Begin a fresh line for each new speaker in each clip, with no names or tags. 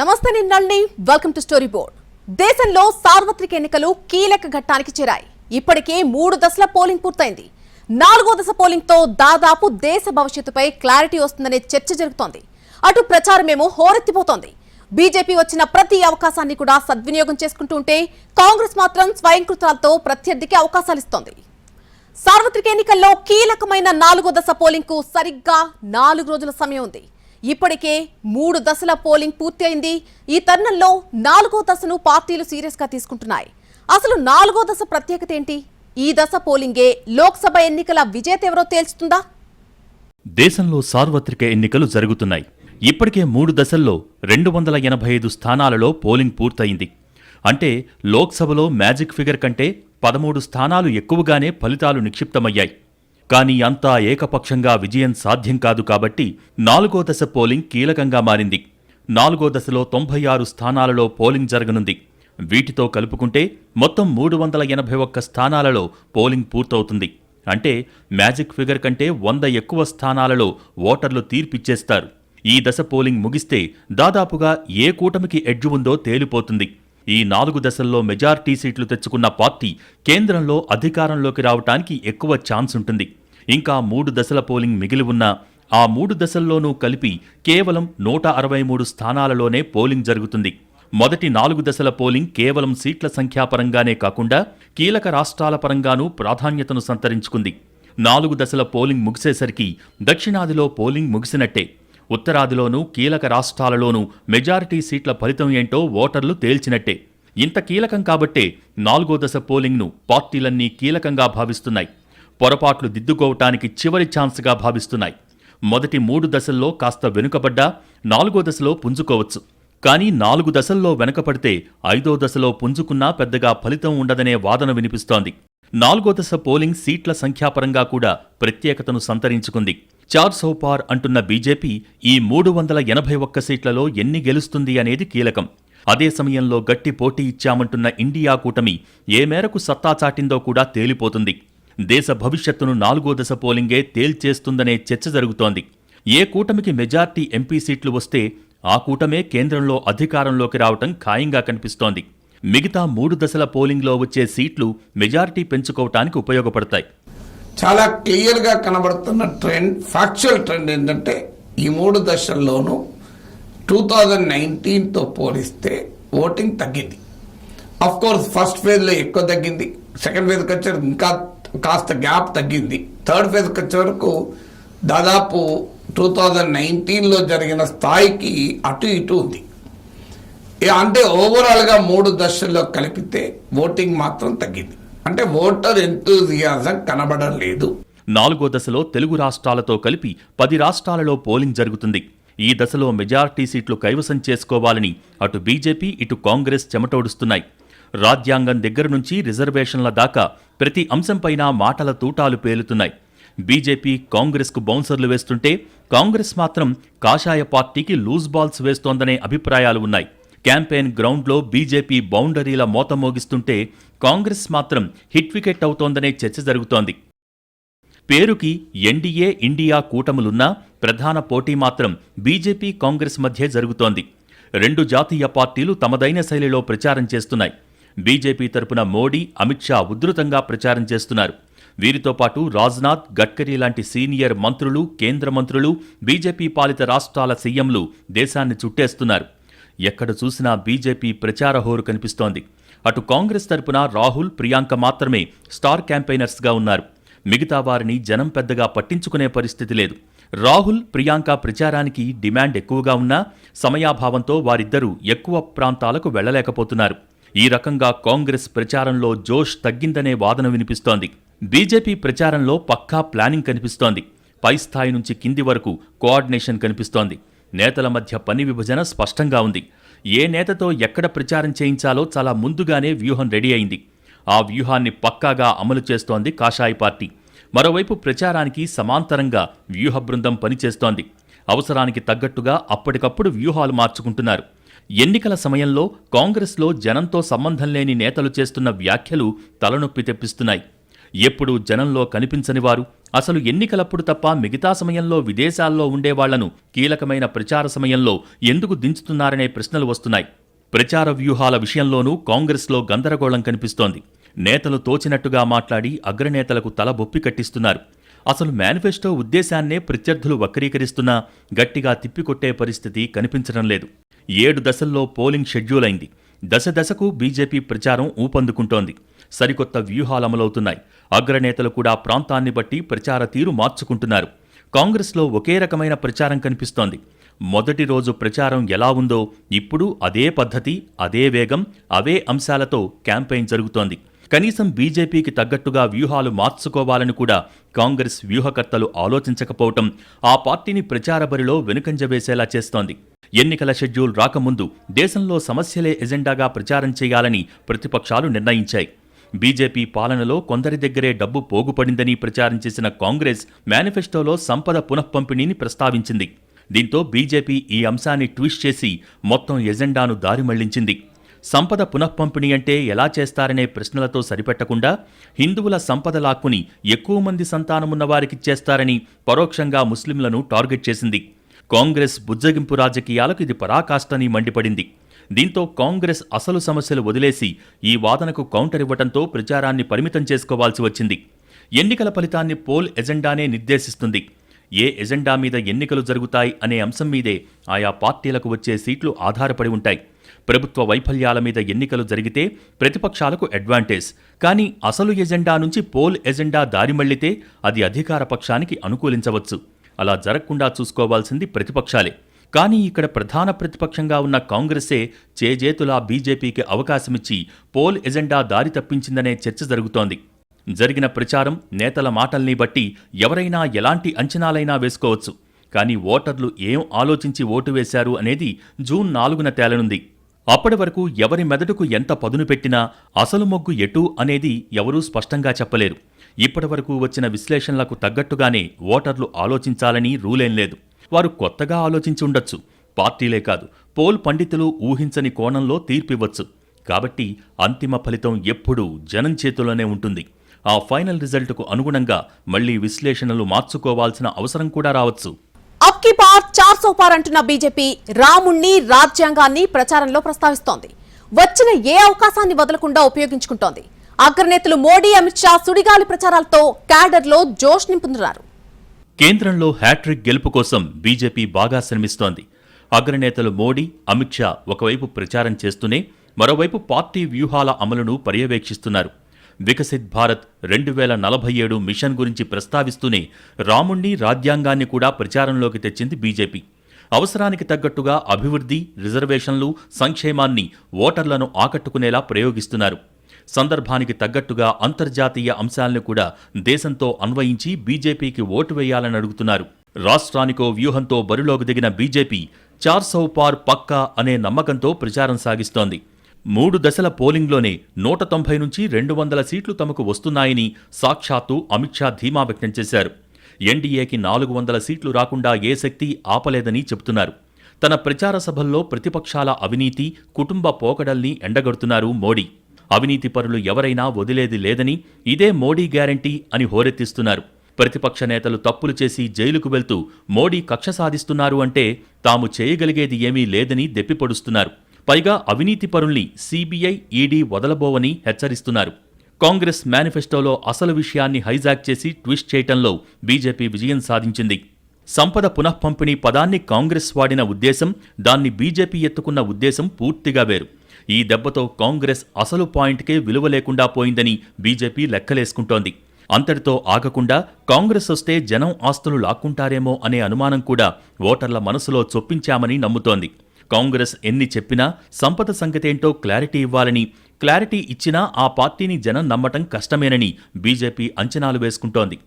నమస్తే నేను Nalini. Welcome to story board దేశంలో సార్వత్రిక ఎన్నికలు కీలక ఘట్టానికి చేరాయి. ఇప్పటికే మూడు దశల పోలింగ్ పూర్తయింది. నాలుగో దశ పోలింగ్తో దాదాపు దేశ భవిష్యత్తుపై క్లారిటీ వస్తుందనే చర్చ జరుగుతోంది. అటు ప్రచారమేమో హోరెత్తిపోతోంది. బీజేపీ వచ్చిన ప్రతి అవకాశాన్ని కూడా సద్వినియోగం చేసుకుంటూ ఉంటే కాంగ్రెస్ మాత్రం స్వయంకృతాలతో ప్రత్యర్థికి అవకాశాలిస్తోంది సార్వత్రిక ఎన్నికల్లో కీలకమైన నాలుగో దశ పోలింగ్కు సరిగ్గా నాలుగు రోజుల సమయం ఉంది. ఇప్పటికే మూడు దశల పోలింగ్ పూర్తయింది. ఈ తరుణంలో నాలుగో దశను పార్టీలు సీరియస్గా తీసుకుంటున్నాయి. అసలు నాలుగో దశ ప్రత్యేకత ఏంటి? ఈ దశ పోలింగే లోక్సభ ఎన్నికల విజేత ఎవరో తేల్చుతుందా?
దేశంలో సార్వత్రిక ఎన్నికలు జరుగుతున్నాయి. ఇప్పటికే మూడు దశల్లో రెండు వందల ఎనభై ఐదు స్థానాలలో పోలింగ్ పూర్తయింది. అంటే లోక్సభలో మ్యాజిక్ ఫిగర్ కంటే పదమూడు స్థానాలు ఎక్కువగానే ఫలితాలు నిక్షిప్తమయ్యాయి. కానీ అంతా ఏకపక్షంగా విజయం సాధ్యం కాదు కాబట్టి నాలుగో దశ పోలింగ్ కీలకంగా మారింది. నాలుగో దశలో తొంభై ఆరు స్థానాలలో పోలింగ్ జరగనుంది. వీటితో కలుపుకుంటే మొత్తం మూడు వందల ఎనభై ఒక్క స్థానాలలో పోలింగ్ పూర్తవుతుంది. అంటే మ్యాజిక్ ఫిగర్ కంటే వంద ఎక్కువ స్థానాలలో ఓటర్లు తీర్పిచ్చేస్తారు. ఈ దశ పోలింగ్ ముగిస్తే దాదాపుగా ఏ కూటమికి ఎడ్జు ఉందో తేలిపోతుంది. ఈ నాలుగు దశల్లో మెజార్టీ సీట్లు తెచ్చుకున్న పార్టీ కేంద్రంలో అధికారంలోకి రావటానికి ఎక్కువ ఛాన్స్ ఉంటుంది. ఇంకా మూడు దశల పోలింగ్ మిగిలి ఉన్నా ఆ మూడు దశల్లోనూ కలిపి కేవలం నూట అరవై మూడు స్థానాలలోనే పోలింగ్ జరుగుతుంది. మొదటి నాలుగు దశల పోలింగ్ కేవలం సీట్ల సంఖ్యాపరంగానే కాకుండా కీలక రాష్ట్రాల పరంగానూ ప్రాధాన్యతను సంతరించుకుంది. నాలుగు దశల పోలింగ్ ముగిసేసరికి దక్షిణాదిలో పోలింగ్ ముగిసినట్టే. ఉత్తరాదిలోనూ కీలక రాష్ట్రాలలోనూ మెజారిటీ సీట్ల ఫలితం ఏంటో ఓటర్లు తేల్చినట్టే. ఇంత కీలకం కాబట్టే నాలుగో దశ పోలింగ్ను పార్టీలన్నీ కీలకంగా భావిస్తున్నాయి. పొరపాట్లు దిద్దుకోవటానికి చివరి ఛాన్స్గా భావిస్తున్నాయి. మొదటి మూడు దశల్లో కాస్త వెనుకబడ్డా నాలుగో దశలో పుంజుకోవచ్చు. కానీ నాలుగు దశల్లో వెనకపడితే ఐదో దశలో పుంజుకున్నా పెద్దగా ఫలితం ఉండదనే వాదన వినిపిస్తోంది. నాలుగో దశ పోలింగ్ సీట్ల సంఖ్యాపరంగా కూడా ప్రత్యేకతను సంతరించుకుంది. చార్ సౌపార్ అంటున్న బీజేపీ ఈ మూడు వందల ఎనభై ఒక్క సీట్లలో ఎన్ని గెలుస్తుంది అనేది కీలకం. అదే సమయంలో గట్టి పోటీ ఇచ్చామంటున్న ఇండియా కూటమి ఏ మేరకు సత్తా చాటిందో కూడా తేలిపోతుంది. దేశ భవిష్యత్తును నాలుగో దశ పోలింగే తేల్చేస్తుందనే చర్చ జరుగుతోంది. ఏ కూటమికి మెజార్టీ ఎంపీ సీట్లు వస్తే ఆ కూటమే కేంద్రంలో అధికారంలోకి రావటం ఖాయంగా కనిపిస్తోంది. మిగతా మూడు దశల పోలింగ్లో వచ్చే సీట్లు మెజార్టీ పెంచుకోవటానికి ఉపయోగపడతాయి.
చాలా క్లియర్గా కనబడుతున్న ట్రెండ్ ఫ్యాక్చువల్ ట్రెండ్ ఏంటంటే ఈ మూడు దశల్లోనూ టూ థౌజండ్ నైన్టీన్తో పోలిస్తే ఓటింగ్ తగ్గింది. కోర్స్ ఫస్ట్ ఫేజ్లో ఎక్కువ తగ్గింది. సెకండ్ ఫేజ్కి వచ్చే ఇంకా కాస్త గ్యాప్ తగ్గింది. థర్డ్ ఫేజ్కి వచ్చే వరకు దాదాపు టూ థౌజండ్ నైన్టీన్లో జరిగిన స్థాయికి అటు ఇటు ఉంది. ఏ అంటే ఓవరాల్గా మూడు దశల్లో కలిపితే ఓటింగ్ మాత్రం తగ్గింది. అంటే ఓటర్ ఎంతూజియాజం కనబడం లేదు
నాలుగో దశలో తెలుగు రాష్ట్రాలతో కలిపి పది రాష్ట్రాలలో పోలింగ్ జరుగుతుంది. ఈ దశలో మెజార్టీ సీట్లు కైవసం చేసుకోవాలని అటు బీజేపీ ఇటు కాంగ్రెస్ చెమటోడుస్తున్నాయి. రాజ్యాంగం దగ్గర నుంచి రిజర్వేషన్ల దాకా ప్రతి అంశంపైన మాటల తూటాలు పేలుతున్నాయి. బీజేపీ కాంగ్రెస్కు బౌన్సర్లు వేస్తుంటే కాంగ్రెస్ మాత్రం కాషాయ పార్టీకి లూజ్ బాల్స్ వేస్తోందనే అభిప్రాయాలు ఉన్నాయి. క్యాంపెయిన్ గ్రౌండ్లో బీజేపీ బౌండరీల మోత మోగిస్తుంటే కాంగ్రెస్ మాత్రం హిట్ వికెట్ అవుతోందనే చర్చ జరుగుతోంది. పేరుకి ఎన్డీఏ ఇండియా కూటములున్నా ప్రధాన పోటీ మాత్రం బీజేపీ కాంగ్రెస్ మధ్య జరుగుతోంది. రెండు జాతీయ పార్టీలు తమదైన శైలిలో ప్రచారం చేస్తున్నాయి. బీజేపీ తరపున మోడీ అమిత్ షా ఉధృతంగా ప్రచారం చేస్తున్నారు. వీరితో పాటు రాజ్నాథ్ గడ్కరీ లాంటి సీనియర్ మంత్రులు కేంద్ర మంత్రులు బీజేపీ పాలిత రాష్ట్రాల సీఎంలు దేశాన్ని చుట్టేస్తున్నారు. ఎక్కడ చూసినా బీజేపీ ప్రచార హోరు కనిపిస్తోంది. అటు కాంగ్రెస్ తరపున రాహుల్ ప్రియాంక మాత్రమే స్టార్ క్యాంపెయినర్స్గా ఉన్నారు. మిగతా వారిని జనం పెద్దగా పట్టించుకునే పరిస్థితి లేదు. రాహుల్ ప్రియాంక ప్రచారానికి డిమాండ్ ఎక్కువగా ఉన్నా సమయాభావంతో వారిద్దరూ ఎక్కువ ప్రాంతాలకు వెళ్ళలేకపోతున్నారు ఈ రకంగా కాంగ్రెస్ ప్రచారంలో జోష్ తగ్గిందనే వాదన వినిపిస్తోంది. బీజేపీ ప్రచారంలో పక్కా ప్లానింగ్ కనిపిస్తోంది. పై స్థాయి నుంచి కింది వరకు కోఆర్డినేషన్ కనిపిస్తోంది. నేతల మధ్య పని విభజన స్పష్టంగా ఉంది. ఏ నేతతో ఎక్కడ ప్రచారం చేయించాలో చాలా ముందుగానే వ్యూహం రెడీ అయింది. ఆ వ్యూహాన్ని పక్కాగా అమలు చేస్తోంది కాషాయ పార్టీ. మరోవైపు ప్రచారానికి సమాంతరంగా వ్యూహ బృందం పనిచేస్తోంది. అవసరానికి తగ్గట్టుగా అప్పటికప్పుడు వ్యూహాలు మార్చుకుంటున్నారు. ఎన్నికల సమయంలో కాంగ్రెస్లో జనంతో సంబంధం లేని నేతలు చేస్తున్న వ్యాఖ్యలు తలనొప్పి తెప్పిస్తున్నాయి. ఎప్పుడూ జనంలో కనిపించనివారు అసలు ఎన్నికలప్పుడు తప్ప మిగతా సమయంలో విదేశాల్లో ఉండేవాళ్ళను కీలకమైన ప్రచార సమయంలో ఎందుకు దించుతున్నారనే ప్రశ్నలు వస్తున్నాయి. ప్రచార వ్యూహాల విషయంలోనూ కాంగ్రెస్లో గందరగోళం కనిపిస్తోంది. నేతలు తోచినట్టుగా మాట్లాడి అగ్రనేతలకు తల బొప్పి కట్టిస్తున్నారు. అసలు మేనిఫెస్టో ఉద్దేశాన్నే ప్రత్యర్థులు వక్రీకరిస్తున్నా గట్టిగా తిప్పికొట్టే పరిస్థితి కనిపించడం లేదు. ఏడు దశల్లో పోలింగ్ షెడ్యూల్ అయింది దశ దశకు బీజేపీ ప్రచారం ఊపందుకుంటోంది. సరికొత్త వ్యూహాలు అమలవుతున్నాయి అగ్రనేతలు కూడా ప్రాంతాన్ని బట్టి ప్రచార తీరు మార్చుకుంటున్నారు. కాంగ్రెస్లో ఒకే రకమైన ప్రచారం కనిపిస్తోంది. మొదటి రోజు ప్రచారం ఎలా ఉందో ఇప్పుడు అదే పద్ధతి అదే వేగం అవే అంశాలతో క్యాంపెయిన్ జరుగుతోంది. కనీసం బీజేపీకి తగ్గట్టుగా వ్యూహాలు మార్చుకోవాలని కూడా కాంగ్రెస్ వ్యూహకర్తలు ఆలోచించకపోవటం ఆ పార్టీని ప్రచార బరిలో వెనుకంజ వేసేలా చేస్తోంది. ఎన్నికల షెడ్యూల్ రాకముందు దేశంలో సమస్యలే ఎజెండాగా ప్రచారం చేయాలని ప్రతిపక్షాలు నిర్ణయించాయి. బీజేపీ పాలనలో కొందరి దగ్గరే డబ్బు పోగుపడిందని ప్రచారం చేసిన కాంగ్రెస్ మేనిఫెస్టోలో సంపద పునఃపంపిణీని ప్రస్తావించింది. దీంతో బీజేపీ ఈ అంశాన్ని ట్వీట్ చేసి మొత్తం ఎజెండాను దారి మళ్ళించింది సంపద పునఃపంపిణీ అంటే ఎలా చేస్తారనే ప్రశ్నలతో సరిపెట్టకుండా హిందువుల సంపద లాక్కుని ఎక్కువ మంది సంతానమున్న వారికిచ్చేస్తారని పరోక్షంగా ముస్లింలను టార్గెట్ చేసింది. కాంగ్రెస్ బుజ్జగింపు రాజకీయాలకు ఇది పరాకాష్టని మండిపడింది. దీంతో కాంగ్రెస్ అసలు సమస్యలు వదిలేసి ఈ వాదనకు కౌంటర్ ఇవ్వడంతో ప్రచారాన్ని పరిమితం చేసుకోవాల్సి వచ్చింది. ఎన్నికల ఫలితాన్ని పోల్ ఎజెండానే నిర్దేశిస్తుంది. ఏ ఎజెండా మీద ఎన్నికలు జరుగుతాయి అనే అంశం మీదే ఆయా పార్టీలకు వచ్చే సీట్లు ఆధారపడి ఉంటాయి. ప్రభుత్వ వైఫల్యాల మీద ఎన్నికలు జరిగితే ప్రతిపక్షాలకు అడ్వాంటేజ్ కానీ అసలు ఎజెండా నుంచి పోల్ ఎజెండా దారిమళ్ళితే అది అధికార పక్షానికి అనుకూలించవచ్చు. అలా జరగకుండా చూసుకోవాల్సింది ప్రతిపక్షాలే. కానీ ఇక్కడ ప్రధాన ప్రతిపక్షంగా ఉన్న కాంగ్రెసే చేజేతులా బీజేపీకి అవకాశమిచ్చి పోల్ ఎజెండా దారి తప్పించిందనే చర్చ జరుగుతోంది. జరిగిన ప్రచారం నేతల మాటల్ని బట్టి ఎవరైనా ఎలాంటి అంచనాలైనా వేసుకోవచ్చు. కానీ ఓటర్లు ఏం ఆలోచించి ఓటు వేశారు అనేది జూన్ నాలుగున తేలనుంది. అప్పటి వరకు ఎవరి మెదడుకు ఎంత పదును పెట్టినా అసలు మొగ్గు ఎటు అనేది ఎవరూ స్పష్టంగా చెప్పలేరు. ఇప్పటి వరకు వచ్చిన విశ్లేషణలకు తగ్గట్టుగానే ఓటర్లు ఆలోచించాలని రూలేం లేదు. వారు కొత్తగా ఆలోచించి ఉండొచ్చు. పార్టీలే కాదు పోల్ పండితులు ఊహించని కోణంలో తీర్పివ్వచ్చు. కాబట్టి అంతిమ ఫలితం ఎప్పుడూ జనం చేతిలోనే ఉంటుంది. ఆ ఫైనల్ రిజల్ట్కు అనుగుణంగా మళ్ళీ విశ్లేషణలు మార్చుకోవాల్సిన అవసరం కూడా రావచ్చు.
పార్ చార్ సోపార్ అంటున్న బీజేపీ రాముణ్ణి రాజ్యాంగాన్ని ప్రచారంలో ప్రస్తావిస్తోంది. వచ్చిన ఏ అవకాశాన్ని వదలకుండా ఉపయోగించుకుంటోంది. అగ్రనేతలు మోడీ అమిత్ షా సుడిగాలి ప్రచారాలతో క్యాడర్లో జోష్ నింపుతున్నారు.
కేంద్రంలో హ్యాట్రిక్ గెలుపు కోసం బీజేపీ బాగా శ్రమిస్తోంది. అగ్రనేతలు మోడీ అమిత్ షా ఒకవైపు ప్రచారం చేస్తూనే మరోవైపు పార్టీ వ్యూహాల అమలును పర్యవేక్షిస్తున్నారు. వికసిత్ భారత్ రెండు వేల నలభై ఏడు మిషన్ గురించి ప్రస్తావిస్తూనే రాముణ్ణి రాజ్యాంగాన్ని కూడా ప్రచారంలోకి తెచ్చింది బీజేపీ. అవసరానికి తగ్గట్టుగా అభివృద్ధి రిజర్వేషన్లు సంక్షేమాన్ని ఓటర్లను ఆకట్టుకునేలా ప్రయోగిస్తున్నారు. సందర్భానికి తగ్గట్టుగా అంతర్జాతీయ అంశాలను కూడా దేశంతో అన్వయించి బీజేపీకి ఓటు వేయాలని అడుగుతున్నారు. రాష్ట్రానికో వ్యూహంతో బరిలోకి దిగిన బీజేపీ చార్ సౌ పార్ పక్కా అనే నమ్మకంతో ప్రచారం సాగిస్తోంది. మూడు దశల పోలింగ్లోనే నూట తొంభై నుంచి రెండు వందల సీట్లు తమకు వస్తున్నాయని సాక్షాత్తు అమిత్ షా ధీమా వ్యక్తం చేశారు. ఎన్డీఏకి నాలుగు వందల సీట్లు రాకుండా ఏ శక్తి ఆపలేదని చెబుతున్నారు. తన ప్రచార సభల్లో ప్రతిపక్షాల అవినీతి కుటుంబ పోకడల్ని ఎండగడుతున్నారు మోడీ. అవినీతి పరులు ఎవరైనా వదిలేది లేదని ఇదే మోడీ గ్యారంటీ అని హోరెత్తిస్తున్నారు. ప్రతిపక్ష నేతలు తప్పులు చేసి జైలుకు వెళ్తూ మోడీ కక్ష సాధిస్తున్నారు అంటే తాము చేయగలిగేది ఏమీ లేదని దెప్పిపొడుస్తున్నారు. పైగా అవినీతి పరుల్ని సీబీఐ ఈడీ వదలబోవని హెచ్చరిస్తున్నారు. కాంగ్రెస్ మేనిఫెస్టోలో అసలు విషయాన్ని హైజాక్ చేసి ట్విస్ట్ చేయటంలో బీజేపీ విజయం సాధించింది. సంపద పునఃపంపిణీ పదాన్ని కాంగ్రెస్ వాడిన ఉద్దేశం దాన్ని బీజేపీ ఎత్తుకున్న ఉద్దేశం పూర్తిగా వేరు. ఈ దెబ్బతో కాంగ్రెస్ అసలు పాయింట్కే విలువ లేకుండా పోయిందని బీజేపీ లెక్కలేసుకుంటోంది. అంతటితో ఆగకుండా కాంగ్రెస్ వస్తే జనం ఆస్తులు లాక్కుంటారేమో అనే అనుమానం కూడా ఓటర్ల మనసులో చొప్పించామని నమ్ముతోంది. కాంగ్రెస్ ఎన్ని చెప్పినా సంపద సంగతేంటో క్లారిటీ ఇవ్వాలని క్లారిటీ ఇచ్చినా ఆ పార్టీని జనం నమ్మటం కష్టమేనని బీజేపీ అంచనాలు వేసుకుంటోంది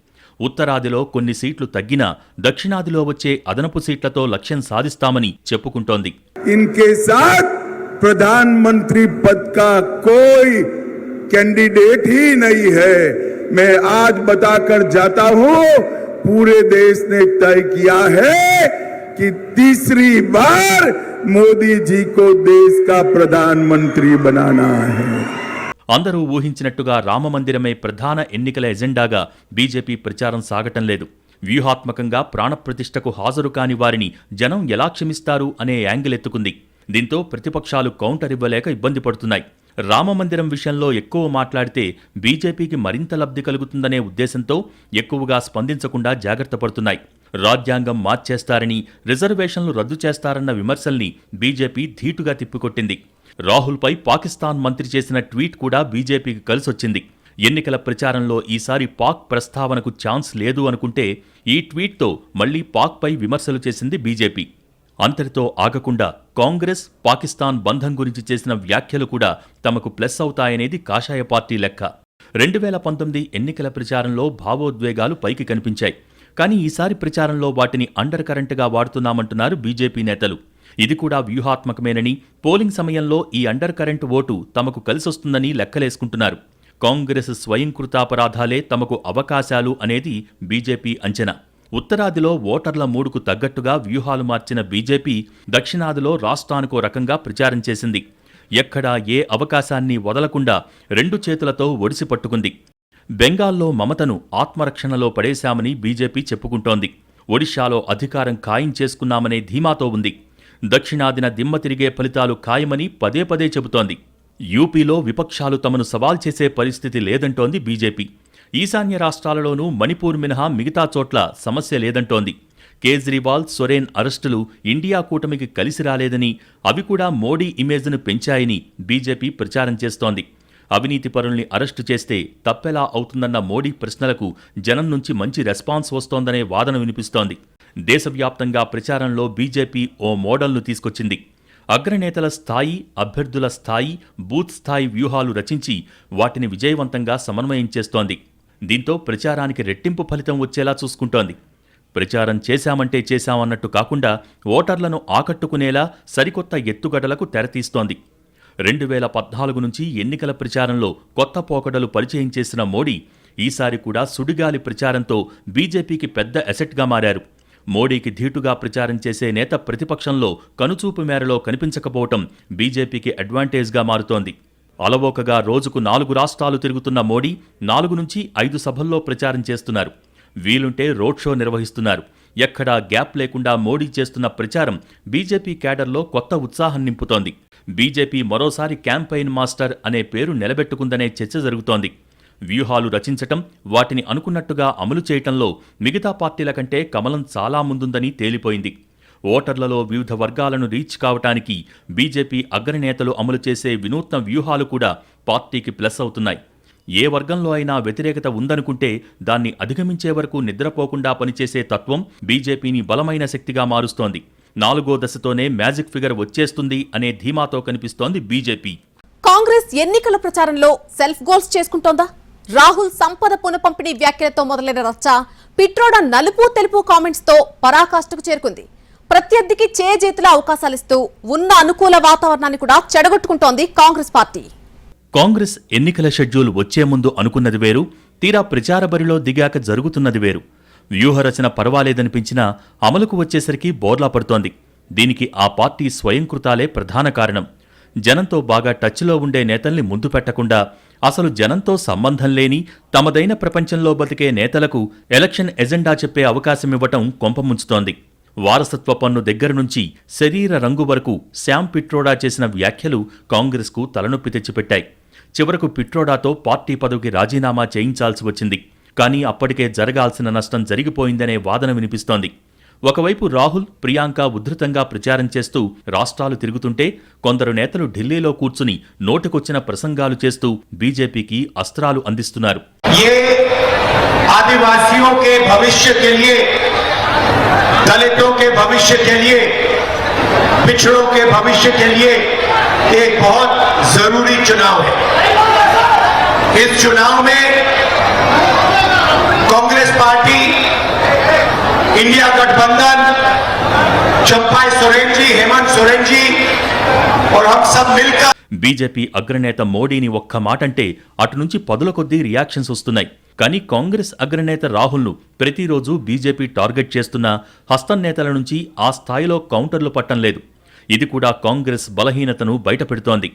ఉత్తరాదిలో కొన్ని సీట్లు తగ్గినా దక్షిణాదిలో వచ్చే అదనపు సీట్లతో లక్ష్యం సాధిస్తామని చెప్పుకుంటోంది
इनके साथ प्रधानमंत्री पद का कोई कैंडिडेट ही नहीं है मैं आज बताकर जाता हूं पूरे देश ने तय किया है कि तीसरी बार మోదీ జీ కో దేశ్ కా ప్రధాన మంత్రి బనానా హై.
అందరూ ఊహించినట్టుగా రామమందిరమే ప్రధాన ఎన్నికల ఎజెండాగా బీజేపీ ప్రచారం సాగటం లేదు. వ్యూహాత్మకంగా ప్రాణప్రతిష్టకు హాజరు కాని వారిని జనం ఎలా క్షమిస్తారు అనే యాంగిల్ ఎత్తుకుంది. దీంతో ప్రతిపక్షాలు కౌంటర్ ఇవ్వలేక ఇబ్బంది పడుతున్నాయి. రామమందిరం విషయంలో ఎక్కువ మాట్లాడితే బీజేపీకి మరింత లబ్ధి కలుగుతుందనే ఉద్దేశంతో ఎక్కువగా స్పందించకుండా జాగ్రత్త పడుతున్నాయి. రాజ్యాంగం మార్చేస్తారని రిజర్వేషన్లు రద్దు చేస్తారన్న విమర్శల్ని బీజేపీ ధీటుగా తిప్పికొట్టింది. రాహుల్పై పాకిస్తాన్ మంత్రి చేసిన ట్వీట్ కూడా బీజేపీకి కలిసొచ్చింది. ఎన్నికల ప్రచారంలో ఈసారి పాక్ ప్రస్తావనకు ఛాన్స్ లేదు అనుకుంటే ఈ ట్వీట్తో మళ్ళీ పాక్పై విమర్శలు చేసింది బీజేపీ. అంతటితో ఆగకుండా కాంగ్రెస్ పాకిస్తాన్ బంధం గురించి చేసిన వ్యాఖ్యలు కూడా తమకు ప్లస్ అవుతాయనేది కాషాయ పార్టీ లెక్క. రెండు వేల పంతొమ్మిది ఎన్నికల ప్రచారంలో భావోద్వేగాలు పైకి కనిపించాయి. కానీ ఈసారి ప్రచారంలో వాటిని అండర్ కరెంట్గా వాడుతున్నామంటున్నారు బీజేపీ నేతలు. ఇది కూడా వ్యూహాత్మకమేనని పోలింగ్ సమయంలో ఈ అండర్ కరెంట్ ఓటు తమకు కలిసొస్తుందని లెక్కలేసుకుంటున్నారు. కాంగ్రెస్ స్వయంకృతాపరాధాలే తమకు అవకాశాలు అనేది బీజేపీ అంచనా. ఉత్తరాదిలో ఓటర్ల మూడుకు తగ్గట్టుగా వ్యూహాలు మార్చిన బీజేపీ దక్షిణాదిలో రాష్ట్రానికో రకంగా ప్రచారం చేసింది. ఎక్కడా ఏ అవకాశాన్ని వదలకుండా రెండు చేతులతో ఒడిసి పట్టుకుంది. బెంగాల్లో మమతను ఆత్మరక్షణలో పడేశామని బీజేపీ చెప్పుకుంటోంది. ఒడిశాలో అధికారం ఖాయం చేసుకున్నామనే ధీమాతో ఉంది. దక్షిణాదిన దిమ్మ తిరిగే ఫలితాలు ఖాయమని పదే పదే చెబుతోంది. యూపీలో విపక్షాలు తమను సవాల్ చేసే పరిస్థితి లేదంటోంది బీజేపీ. ఈశాన్య రాష్ట్రాలలోనూ మణిపూర్ మినహా మిగతా చోట్ల సమస్య లేదంటోంది. కేజ్రీవాల్ సొరేన్ అరెస్టులు ఇండియా కూటమికి కలిసి రాలేదని అవి కూడా మోడీ ఇమేజ్ను పెంచాయని బీజేపీ ప్రచారం చేస్తోంది. అవినీతి పరుల్ని అరెస్టు చేస్తే తప్పెలా అవుతుందన్న మోడీ ప్రశ్నలకు జనం నుంచి మంచి రెస్పాన్స్ వస్తోందనే వాదన వినిపిస్తోంది. దేశవ్యాప్తంగా ప్రచారంలో బీజేపీ ఓ మోడల్ను తీసుకొచ్చింది. అగ్రనేతల స్థాయి అభ్యర్థుల స్థాయి బూత్ స్థాయి వ్యూహాలు రచించి వాటిని విజయవంతంగా సమన్వయం చేస్తోంది. దీంతో ప్రచారానికి రెట్టింపు ఫలితం వచ్చేలా చూసుకుంటోంది. ప్రచారం చేశామంటే చేశామన్నట్టు కాకుండా ఓటర్లను ఆకట్టుకునేలా సరికొత్త ఎత్తుగడలకు తెరతీస్తోంది. రెండు వేల పద్నాలుగు నుంచి ఎన్నికల ప్రచారంలో కొత్త పోకడలు పరిచయం చేసిన మోడీ ఈసారి కూడా సుడిగాలి ప్రచారంతో బీజేపీకి పెద్ద ఎసెట్గా మారారు. మోడీకి ధీటుగా ప్రచారం చేసే నేత ప్రతిపక్షంలో కనుచూపు మేరలో కనిపించకపోవటం బీజేపీకి అడ్వాంటేజ్గా మారుతోంది. అలవోకగా రోజుకు నాలుగు రాష్ట్రాలు తిరుగుతున్న మోడీ నాలుగు నుంచి ఐదు సభల్లో ప్రచారం చేస్తున్నారు. వీలుంటే రోడ్ షో నిర్వహిస్తున్నారు. ఎక్కడా గ్యాప్ లేకుండా మోడీ చేస్తున్న ప్రచారం బీజేపీ క్యాడర్లో కొత్త ఉత్సాహం నింపుతోంది. బీజేపీ మరోసారి క్యాంపెయిన్ మాస్టర్ అనే పేరు నిలబెట్టుకుందనే చర్చ జరుగుతోంది. వ్యూహాలు రచించటం వాటిని అనుకున్నట్టుగా అమలు చేయటంలో మిగతా పార్టీల కంటే కమలం చాలా ముందుందని తేలిపోయింది. ఓటర్లలో వివిధ వర్గాలను రీచ్ కావటానికి బీజేపీ అగ్రనేతలు అమలు చేసే వినూత్న వ్యూహాలు కూడా పార్టీకి ప్లస్ అవుతున్నాయి. ఏ వర్గంలో అయినా వ్యతిరేకత ఉందనుకుంటే దాన్ని అధిగమించే వరకు నిద్రపోకుండా పనిచేసే తత్వం బీజేపీని బలమైన శక్తిగా మారుస్తోంది. నాలుగో దశతోనే మ్యాజిక్ ఫిగర్ వచ్చేస్తుంది అనే ధీమాతో కనిపిస్తోంది బీజేపీ.
కాంగ్రెస్ ఎన్నికల ప్రచారంలో సెల్ఫ్ గోల్స్ చేసుకుంటోందా? రాహుల్ సంపద పునఃపంపిణీ వ్యాఖ్యలతో మొదలైన రచ్చ పిట్రోడ నలుపు తెలుపు కామెంట్స్తో పరాకాష్ఠకు చేరుకుంది. ప్రత్యర్థికి చేజేతుల అవకాశాలిస్తూ ఉన్న అనుకూల వాతావరణాన్ని కూడా చెడగొట్టుకుంటోంది కాంగ్రెస్ పార్టీ.
కాంగ్రెస్ ఎన్నికల షెడ్యూల్ వచ్చే ముందు అనుకున్నది వేరు తీరా ప్రచార బరిలో దిగాక జరుగుతున్నది వేరు. వ్యూహరచన పర్వాలేదనిపించినా అమలుకు వచ్చేసరికి బోర్లా పడుతోంది. దీనికి ఆ పార్టీ స్వయంకృతాలే ప్రధాన కారణం. జనంతో బాగా టచ్లో ఉండే నేతల్ని ముందు పెట్టకుండా అసలు జనంతో సంబంధం లేని తమదైన ప్రపంచంలో బతికే నేతలకు ఎలక్షన్ ఎజెండా చెప్పే అవకాశమివ్వటం కొంపముంచుతోంది వారసత్వ పన్ను దగ్గర నుంచి శరీర రంగు వరకు శామ్ పిట్రోడా చేసిన వ్యాఖ్యలు కాంగ్రెస్కు తలనొప్పి తెచ్చిపెట్టాయి. చివరకు పిట్రోడాతో పార్టీ పదవికి రాజీనామా చేయించాల్సి వచ్చింది. కానీ అప్పటికే జరగాల్సిన నష్టం జరిగిపోయిందనే వాదన వినిపిస్తోంది. ఒకవైపు రాహుల్ ప్రియాంక ఉధృతంగా ప్రచారం చేస్తూ రాష్ట్రాలు తిరుగుతుంటే కొందరు నేతలు ఢిల్లీలో కూర్చుని నోటికొచ్చిన ప్రసంగాలు చేస్తూ బీజేపీకి అస్త్రాలు అందిస్తున్నారు.
దళితో భవిష్య భవిష్య भविष्य के लिए दलितों के भविष्य के लिए पिछड़ों के भविष्य के लिए एक बहुत जरूरी चुनाव है इस चुनाव में कांग्रेस पार्टी इंडिया गठबंधन चंपाई सोरेन जी हेमंत सोरेन जी और हम सब मिलकर
బీజేపీ అగ్రనేత మోడీని ఒక్క మాటంటే అటు నుంచి పదుల కొద్దీ రియాక్షన్స్ వస్తున్నాయి కానీ కాంగ్రెస్ అగ్రనేత రాహుల్ను ప్రతిరోజు బీజేపీ టార్గెట్ చేస్తున్న హస్తం నేతల నుంచి ఆ స్థాయిలో కౌంటర్లు పట్టం లేదు ఇది కూడా కాంగ్రెస్ బలహీనతను బయటపెడుతోంది.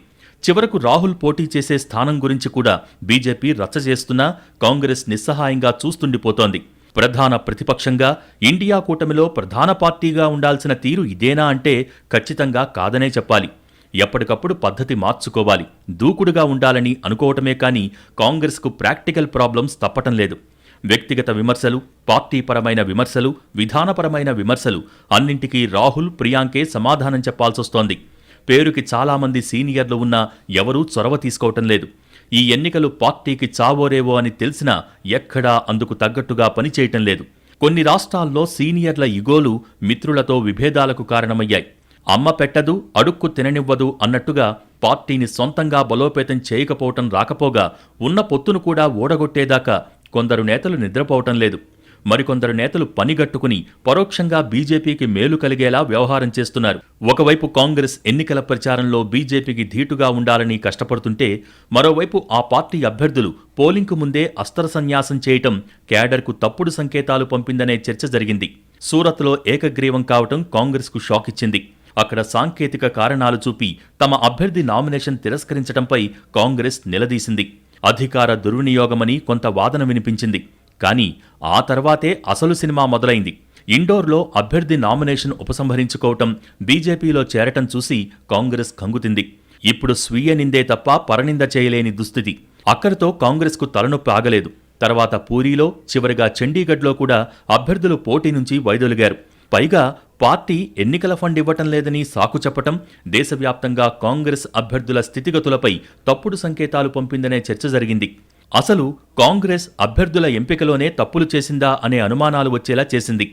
చివరకు రాహుల్ పోటీ చేసే స్థానం గురించి కూడా బీజేపీ రచ్చ చేస్తున్నా కాంగ్రెస్ నిస్సహాయంగా చూస్తుండిపోతోంది. ప్రధాన ప్రతిపక్షంగా ఇండియా కూటమిలో ప్రధాన పార్టీగా ఉండాల్సిన తీరు ఇదేనా అంటే ఖచ్చితంగా కాదనే చెప్పాలి. ఎప్పటికప్పుడు పద్ధతి మార్చుకోవాలి. దూకుడుగా ఉండాలని అనుకోవటమే కానీ కాంగ్రెస్కు ప్రాక్టికల్ ప్రాబ్లమ్స్ తప్పటం లేదు. వ్యక్తిగత విమర్శలు పార్టీపరమైన విమర్శలు విధానపరమైన విమర్శలు అన్నింటికీ రాహుల్ ప్రియాంకే సమాధానం చెప్పాల్సొస్తోంది. పేరుకి చాలామంది సీనియర్లు ఉన్నా ఎవరూ చొరవ తీసుకోవటం లేదు. ఈ ఎన్నికలు పార్టీకి చావోరేవో అని తెలిసినా ఎక్కడా అందుకు తగ్గట్టుగా పనిచేయటం లేదు. కొన్ని రాష్ట్రాల్లో సీనియర్ల ఇగోలు మిత్రులతో విభేదాలకు కారణమయ్యాయి. అమ్మ పెట్టదు అడుక్కు తిననివ్వదు అన్నట్టుగా పార్టీని సొంతంగా బలోపేతం చేయకపోవటం రాకపోగా ఉన్న పొత్తును కూడా ఓడగొట్టేదాకా కొందరు నేతలు నిద్రపోవటం లేదు. మరికొందరు నేతలు పనిగట్టుకుని పరోక్షంగా బీజేపీకి మేలు కలిగేలా వ్యవహారం చేస్తున్నారు. ఒకవైపు కాంగ్రెస్ ఎన్నికల ప్రచారంలో బీజేపీకి ధీటుగా ఉండాలని కష్టపడుతుంటే మరోవైపు ఆ పార్టీ అభ్యర్థులు పోలింగ్కు ముందే అస్త్ర సన్యాసం చేయటం క్యాడర్కు తప్పుడు సంకేతాలు పంపిందనే చర్చ జరిగింది. సూరత్లో ఏకగ్రీవం కావటం కాంగ్రెస్కు షాక్ ఇచ్చింది. అక్కడ సాంకేతిక కారణాలు చూపి తమ అభ్యర్థి నామినేషన్ తిరస్కరించడంపై కాంగ్రెస్ నిలదీసింది. అధికార దుర్వినియోగమని కొంత వాదన వినిపించింది. కానీ ఆ తర్వాతే అసలు సినిమా మొదలైంది. ఇండోర్లో అభ్యర్థి నామినేషన్ ఉపసంహరించుకోవటం బీజేపీలో చేరటం చూసి కాంగ్రెస్ కంగుతింది. ఇప్పుడు స్వీయ నిందే తప్ప పరనింద చేయలేని దుస్థితి. అక్కడితో కాంగ్రెస్కు తలనొప్పి ఆగలేదు. తర్వాత పూరీలో చివరిగా చండీగఢ్లో కూడా అభ్యర్థులు పోటీ నుంచి వైదొలిగారు. పైగా పార్టీ ఎన్నికల ఫండ్ ఇవ్వటం లేదని సాకు చెప్పటం దేశవ్యాప్తంగా కాంగ్రెస్ అభ్యర్థుల స్థితిగతులపై తప్పుడు సంకేతాలు పంపిందనే చర్చ జరిగింది. అసలు కాంగ్రెస్ అభ్యర్థుల ఎంపికలోనే తప్పులు చేసిందా అనే అనుమానాలు వచ్చేలా చేసింది.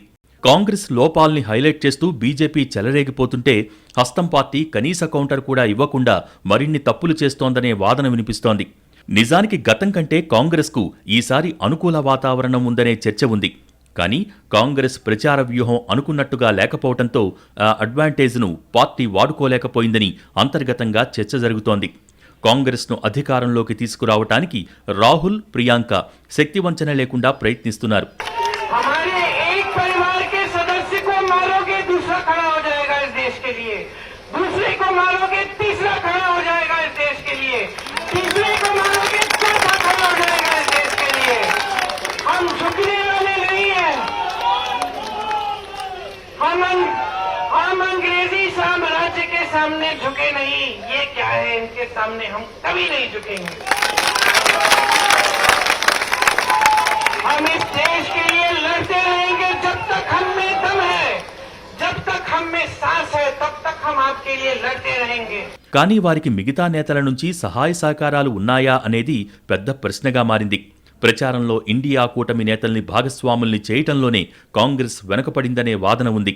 కాంగ్రెస్ లోపాల్ని హైలైట్ చేస్తూ బీజేపీ చెలరేగిపోతుంటే హస్తం పార్టీ కనీస కౌంటర్ కూడా ఇవ్వకుండా మరిన్ని తప్పులు చేస్తోందనే వాదన వినిపిస్తోంది. నిజానికి గతం కంటే కాంగ్రెస్కు ఈసారి అనుకూల వాతావరణం ఉందనే చర్చ ఉంది. కానీ కాంగ్రెస్ ప్రచార వ్యూహం అనుకున్నట్టుగా లేకపోవడంతో ఆ అడ్వాంటేజ్ను పార్టీ వాడుకోలేకపోయిందని అంతర్గతంగా చర్చ జరుగుతోంది కాంగ్రెస్ను అధికారంలోకి తీసుకురావటానికి రాహుల్ ప్రియాంక శక్తివంచన లేకుండా ప్రయత్నిస్తున్నారు
हमारे एक परिवार के सदस्य को मारोगे दूसरा खड़ा हो जाएगा इस देश के लिए दूसरे को मारोगे तीसरा खड़ा हो जाएगा सामने झुके नहीं ये क्या है इनके सामने हम कभी नहीं झुकेंगे हम इस देश के लिए लड़ते रहेंगे जब तक हम में दम है जब तक हम में सांस है तब तक हम आपके लिए लड़ते रहेंगे
కానీ వారికి మిగతా నేతల నుంచి సహాయ సహకారాలు ఉన్నాయా అనేది పెద్ద ప్రశ్నగా మారింది ప్రచారంలో ఇండియా కూటమి నేతల్ని భాగస్వాముల్ని చేయటంలోనే కాంగ్రెస్ వెనకపడిందనే వాదన ఉంది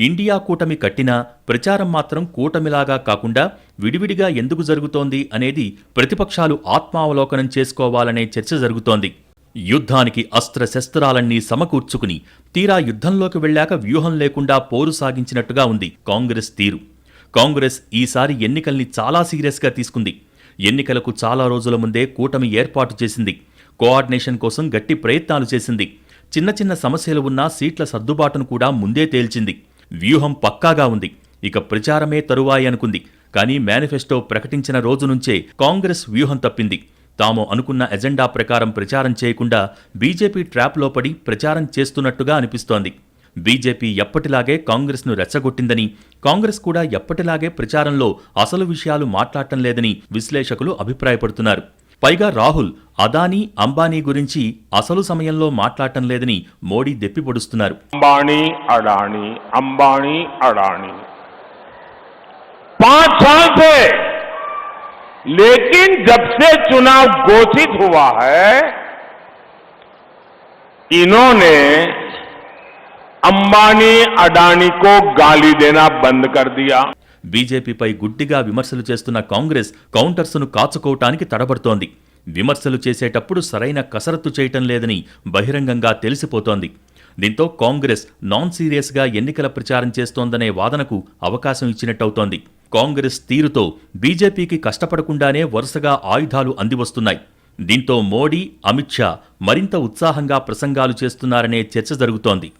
ఇండియా కూటమి కట్టినా ప్రచారం మాత్రం కూటమిలాగా కాకుండా విడివిడిగా ఎందుకు జరుగుతోంది అనేది ప్రతిపక్షాలు ఆత్మావలోకనం చేసుకోవాలనే చర్చ జరుగుతోంది. యుద్ధానికి అస్త్రశస్త్రాలన్నీ సమకూర్చుకుని తీరా యుద్ధంలోకి వెళ్ళాక వ్యూహం లేకుండా పోరు సాగించినట్టుగా ఉంది కాంగ్రెస్ తీరు. కాంగ్రెస్ ఈసారి ఎన్నికల్ని చాలా సీరియస్గా తీసుకుంది. ఎన్నికలకు చాలా రోజుల ముందే కూటమి ఏర్పాటు చేసింది. కోఆర్డినేషన్ కోసం గట్టి ప్రయత్నాలు చేసింది. చిన్న చిన్న సమస్యలు ఉన్న సీట్ల సర్దుబాటును కూడా ముందే తేల్చింది. వ్యూహం పక్కాగా ఉంది. ఇక ప్రచారమే తరువాయి అనుకుంది. కానీ మేనిఫెస్టో ప్రకటించిన రోజు నుంచే కాంగ్రెస్ వ్యూహం తప్పింది. తాము అనుకున్న ఎజెండా ప్రకారం ప్రచారం చేయకుండా బీజేపీ ట్రాప్లో పడి ప్రచారం చేస్తున్నట్టుగా అనిపిస్తోంది. బీజేపీ ఎప్పటిలాగే కాంగ్రెస్ను రెచ్చగొట్టిందని కాంగ్రెస్ కూడా ఎప్పటిలాగే ప్రచారంలో అసలు విషయాలు మాట్లాడటం లేదని విశ్లేషకులు అభిప్రాయపడుతున్నారు. పైగా రాహుల్ అదానీ అంబానీ గురించి అసలు సమయంలో మాట్లాడటం లేదని మోడీ దెప్పిపొడుస్తున్నారు
अंबानी अडानी अंबानी अडानी पांच साल से लेकिन जब से चुनाव घोषित हुआ है इन्होंने अंबानी अडानी को गाली देना बंद कर दिया
బీజేపీపై గుడ్డిగా విమర్శలు చేస్తున్న కాంగ్రెస్ కౌంటర్స్ను కాచుకోవటానికి తడబడుతోంది. విమర్శలు చేసేటప్పుడు సరైన కసరత్తు చేయటం లేదని బహిరంగంగా తెలిసిపోతోంది. దీంతో కాంగ్రెస్ నాన్ సీరియస్గా ఎన్నికల ప్రచారం చేస్తోందనే వాదనకు అవకాశం ఇచ్చినట్టవుతోంది. కాంగ్రెస్ తీరుతో బీజేపీకి కష్టపడకుండానే వరుసగా ఆయుధాలు అందివస్తున్నాయి. దీంతో మోడీ అమిత్ షా మరింత ఉత్సాహంగా ప్రసంగాలు చేస్తున్నారనే చర్చ జరుగుతోంది.